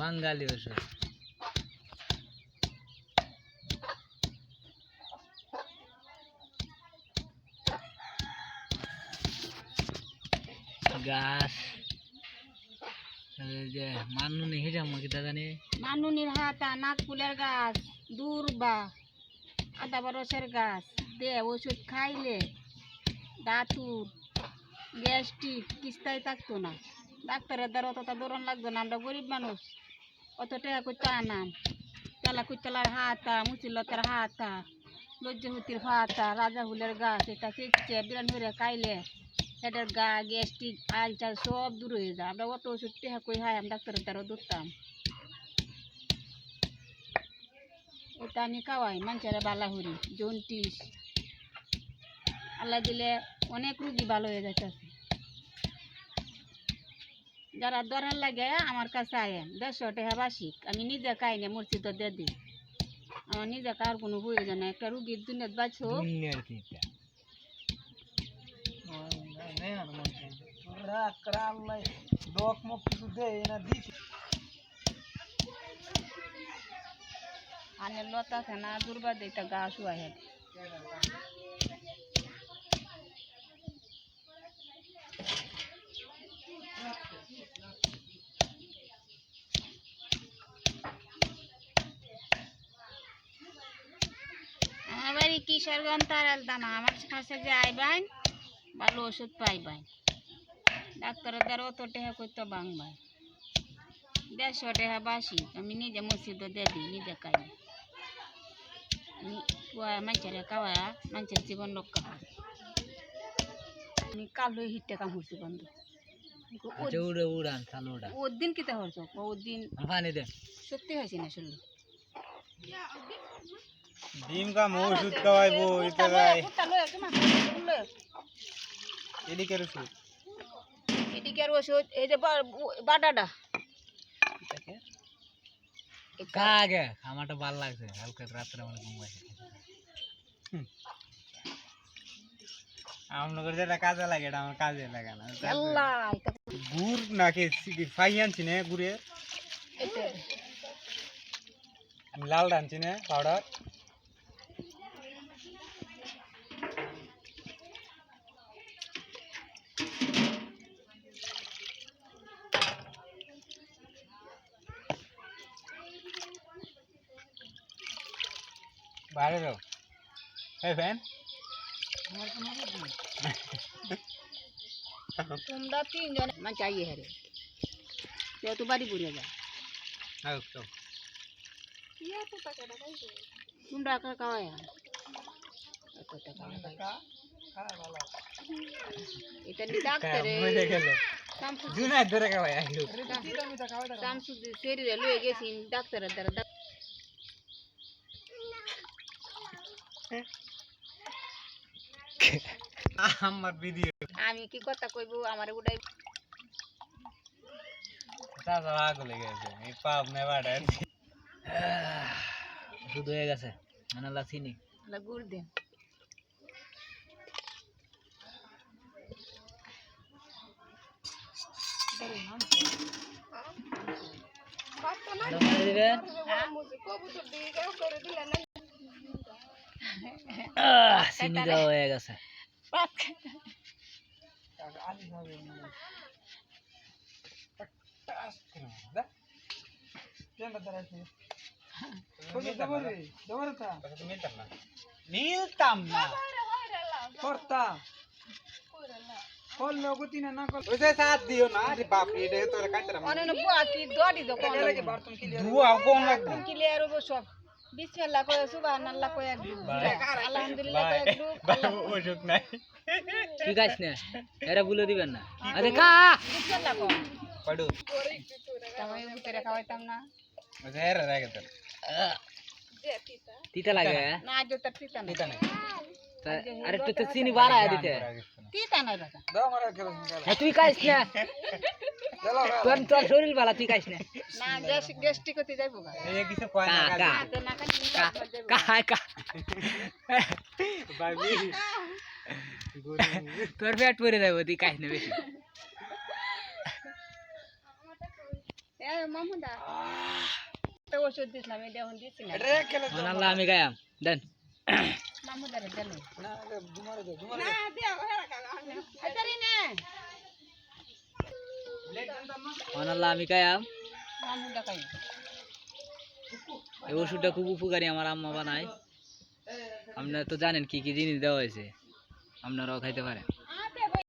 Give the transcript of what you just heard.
বাঙালি ওষুধ গাছ যে মানুষ হিসাব মাকি দাদা হাতা গাছ আদা বরসের গাছ দে ওষুধ খাইলে দাঁতুর গ্যাস্ট্রিক, কিস্তায় থাকতো না। ডাক্তারের দ্বারা অতটা দৌড়ান লাগতো না, আমরা গরিব মানুষ। অত টাকা করতে আনাম তেলা কুচলার হাতা মুচিলতার হাতা, লজ্জাহুতির হাতা রাজা হুলের গাছ, এটা চেকছে, বিরান হয়ে খাইলে এটার গা, গ্যাস্ট্রিক আলচাল সব দূর হয়ে যায়। আমরা অত ওষুধ টেহা কই হাই আমি ডাক্তারের দ্বারা দৌড়তাম এটা আমি খাওয়াই মানুষের বালাহুরি জন্টিস আল্লাহ দিলে অনেক রুগী ভালো হয়ে যাইতেছে। যারা দরার লাগে আমার কাছে আয়েন। দেড়শো টাকা বাসিক আমি নিজে খাই না মসজিদ দিয়ে দিই আমার নিজে খাওয়ার কোনো প্রয়োজন নাই। একটা রুগীর দুনিয়াত বাঁচো? আনে লতা খানা দুর্বা দিটা গা শুয়া কিশোরগঞ্জ তারাল দানা আমার কাছে যে আইবাইন ভালো ওষুধ পাইবাইন ডাক্তারের দ্বারা অত টেহা করতে বাংবাই দেড়শো টাকা বাসি আমি নিজে মসজিদ দিয়ে দিই নিজে খাই। আমি কুয়া মানুষের খাওয়া মানুষের জীবন রক্ষা হয় আমি কালো হিটে কাম হচ্ছি বন্ধু। আচ্ছা উড়ে উড়ান চালু উড়ান ওর দিন কিতা হরছ ওর দিন পানি দে। সত্যি হয়েছে না শুনলো? ডিম কাম ওষুধ খাওয়াইবো এটা এদিকে ওষুধ এদিকে আর ওষুধ এই যে বাটাটা। কাগে আমারটা ভালো লাগছে। কালকে রাত্রে আমার ঘুম আসে। আপনাদের যেটা কাজে লাগে এটা আমার কাজে লাগে না। গুড় নাকি ফাই আনছি না গুড়ের লাল আনছি না পাউডার বাইরে যাও এই ফ্যান তোমরা তিনজন মানে চাইয়ে হারে কেউ তো বাড়ি বুড়ে যায় তোমরা একা খাওয়াই এটা নি ডাক্তারে শামসুদ্দিন জুনাই ধরে খাওয়াই আইলো শামসুদ্দিন শরীরে লয়ে গেছি ডাক্তারের দ্বারা ডাক- আমার ভিডিও আমি কি কথা কইব? আমার উড়াই চাচা আগুন লেগে গেছে এই পাপ নেই বাড়ায় ওষুধ হয়ে গেছে আনালা চিনি গুড় দেন আরও পানি দিবে আহ, চিনি দেওয়া হয়ে গেছে। মিলতাম না করতাম করল গতি না। না। করল ওই সাথ দিও না আরে বাপ রে এটা তোর কাটরা অনেক বুয়া কি দড়ি দো কোন কোন লাগবে? ক্লিয়ার হব সব। বিসমিল্লাহ কয়ে সুবহানাল্লাহ কয়ে এক ডুব আলহামদুলিল্লাহ কয়ে এক ডুব ওষুধ নাই। ঠিক আছে না? এরা বলে দিবেন না। আরে কা বিসমিল্লাহ কও পড়ু। তাই ভিতরে খাওয়াইতাম না। ওই এর রাগে তোর তিতা লাগে না। আজ তো তিতা না এটা নাই। তা- আর একটু তো চিনি বাড়ায় দিতে। তিতা নাই বাবা দাও আমার কেন হ্যাঁ, তুই খাইস না। তোর তোর শরীর ভালো তুই খাইস না। না গ্যাস গ্যাস্ট্রিক হতে যাইবো গা। এই কিছু কয় না কা কা। কা ভাবি। তোর পেট পরে যাব তুই খাইস না বেশি। এ মামুদা। একটা ওষুধ দিছিলাম এটা এখন দিছি না আমি গায়াম দেন। মামুদারে দেন। না। আল্লাহ আমি কায়াম। এই ওষুধটা খুব উপকারী আমার আম্মা বানায়। আপনারা তো জানেন কি কি জিনিস দেওয়া হয়েছে। আপনারাও খাইতে পারেন।